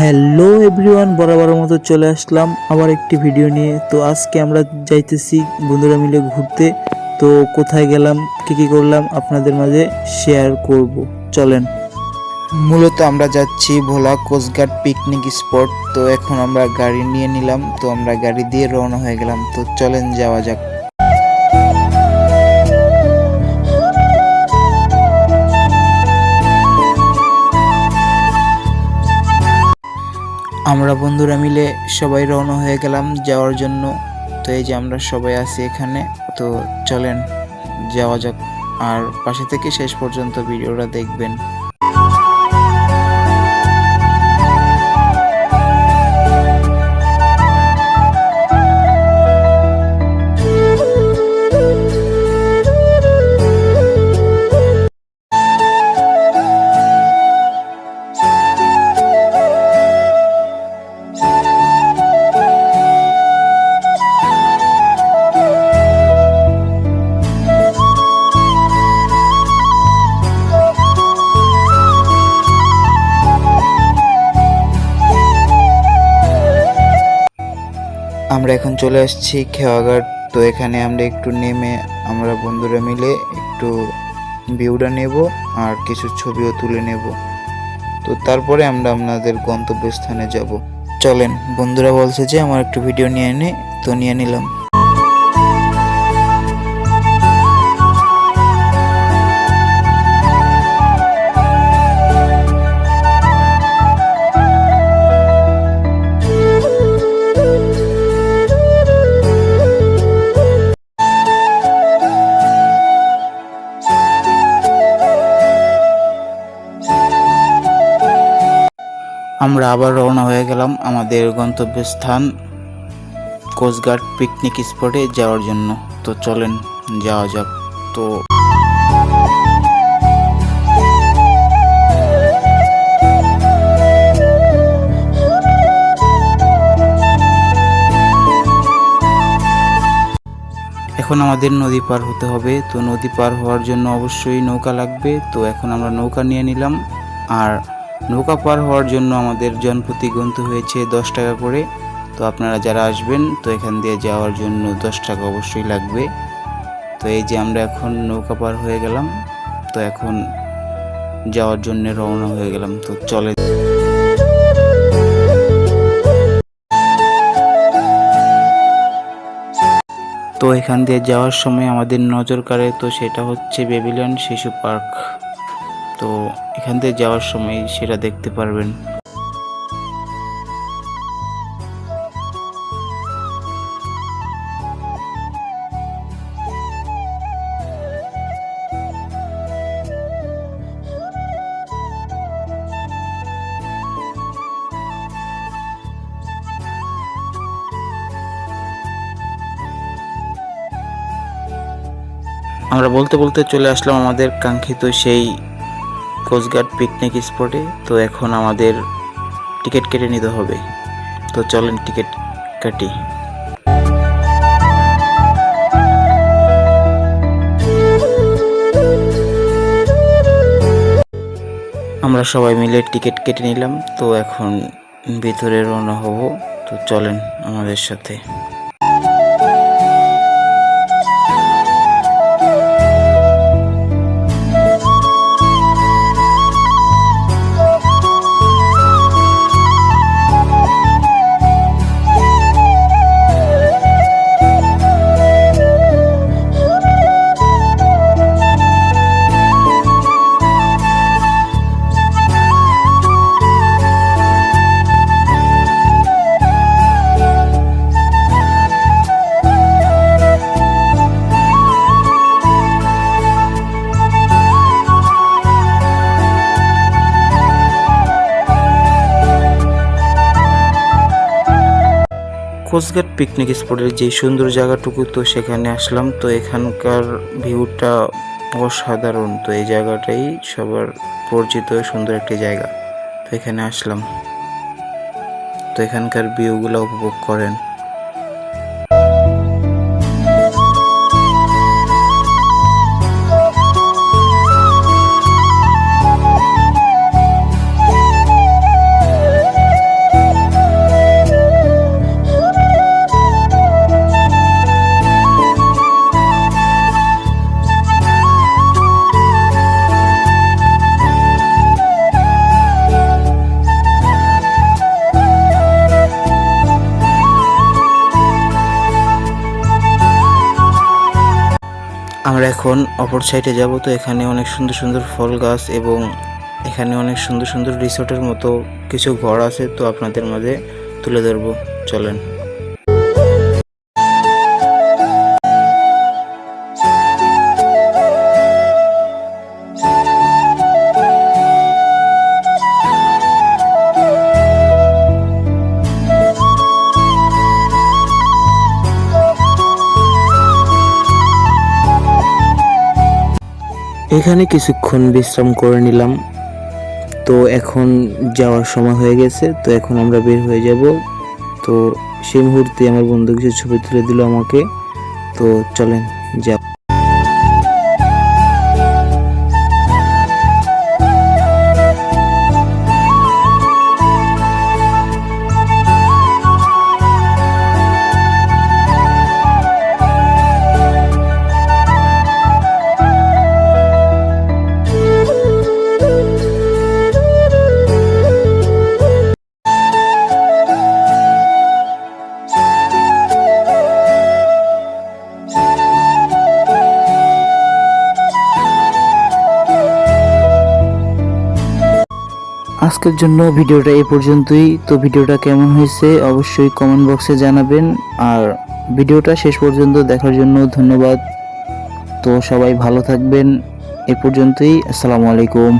Hello everyone বরাবর মতো চলে আসলাম আবার একটি ভিডিও নিয়ে। তো আজকে আমরা যাইতেছি বন্ধুরা মিলে ঘুরতে। তো কোথায় গেলাম, কী কী করলাম আপনাদের মাঝে শেয়ার করব। চলেন। মূলত আমরা যাচ্ছি ভোলা কোস্টগার্ড পিকনিক স্পট। তো এখন আমরা গাড়ি নিয়ে নিলাম, তো আমরা গাড়ি দিয়ে রওনা হয়ে গেলাম। তো চলেন যাওয়া যাক। আমরা বন্ধুরা মিলে সবাই রওনা হয়ে গেলাম যাওয়ার জন্য। তো এই যে আমরা সবাই আছি এখানে, তো চলেন যাওয়া যাক। আর পাশে থেকে শেষ পর্যন্ত ভিডিওটা দেখবেন। আমরা এখন চলে আসছি খেওয়াঘাট। তো এখানে আমরা একটু নেমে আমরা বন্ধুরা মিলে একটু ভিউটা নেব আর কিছু ছবিও তুলে নেব। তো তারপরে আমরা আপনাদের গন্তব্যস্থানে যাব। চলেন, বন্ধুরা বলছে যে আমার একটু ভিডিও নিয়ে নে, তো নিয়ে নিলাম। আমরা আবার রওনা হয়ে গেলাম আমাদের গন্তব্যস্থান কোস্টগার্ড পিকনিক স্পটে যাওয়ার জন্য। তো চলেন, যাওয়া যাক। তো এখন আমাদের নদী পার হতে হবে। তো নদী পার হওয়ার জন্য অবশ্যই নৌকা লাগবে। তো এখন আমরা নৌকা নিয়ে নিলাম। আর নৌকা পার হওয়ার জন্য আমাদের জনপ্রতি গুনতে হয়েছে দশ টাকা করে। তো আপনারা যারা আসবেন, তো এখান দিয়ে যাওয়ার জন্য দশ টাকা অবশ্যই লাগবে। তো এই যে আমরা এখন নৌকা পার হয়ে গেলাম, তো এখন যাওয়ার জন্য রওনা হয়ে গেলাম। তো চলে তো এখান দিয়ে যাওয়ার সময় আমাদের নজর কাড়ে, তো সেটা হচ্ছে বেবিলিয়ন শিশু পার্ক। তো এখান থেকে যাওয়ার সময় সেটা দেখতে পারবেন। আমরা বলতে বলতে চলে আসলাম আমাদের কাঙ্ক্ষিত সেই কোস্টগার্ড পিকনিক স্পটে, তো এখন আমাদের টিকিট কেটে নিতে হবে। তো চলেন টিকিট কাটি। আমরা সবাই মিলে টিকিট কেটে নিলাম, তো এখন ভিতরে রওনা হব। তো চলেন আমাদের সাথে। কোস্টগার্ড পিকনিক স্পটের যে সুন্দর জায়গাটুকু তো সেখানে আসলাম। তো এখানকার ভিউটা অসাধারণ। তো এই জায়গাটাই সবার পরিচিত সুন্দর একটি জায়গা। তো এখানে আসলাম। তো এখানকার ভিউগুলো উপভোগ করেন। এখন অপর সাইডে যাব। তো এখানে অনেক সুন্দর সুন্দর ফল গাছ এবং এখানে অনেক সুন্দর সুন্দর রিসোর্টের মতো কিছু ঘর আছে। তো আপনাদের মাঝে তুলে ধরবো। চলেন। এখানে কিছুক্ষণ বিশ্রাম করে নিলাম। তো এখন যাওয়ার সময় হয়ে গেছে, তো এখন আমরা বের হয়ে যাব। তো সেই মুহূর্তে আমার বন্ধু কিছু ছবি তুলে দিল আমাকে। তো চলেন যা আজকের জন্য ভিডিওটা এ পর্যন্তই। তো ভিডিওটা কেমন হয়েছে অবশ্যই কমেন্ট বক্সে জানাবেন। আর ভিডিওটা শেষ পর্যন্ত দেখার জন্য ধন্যবাদ। তো সবাই ভালো থাকবেন। এ পর্যন্তই। আসসালামু আলাইকুম।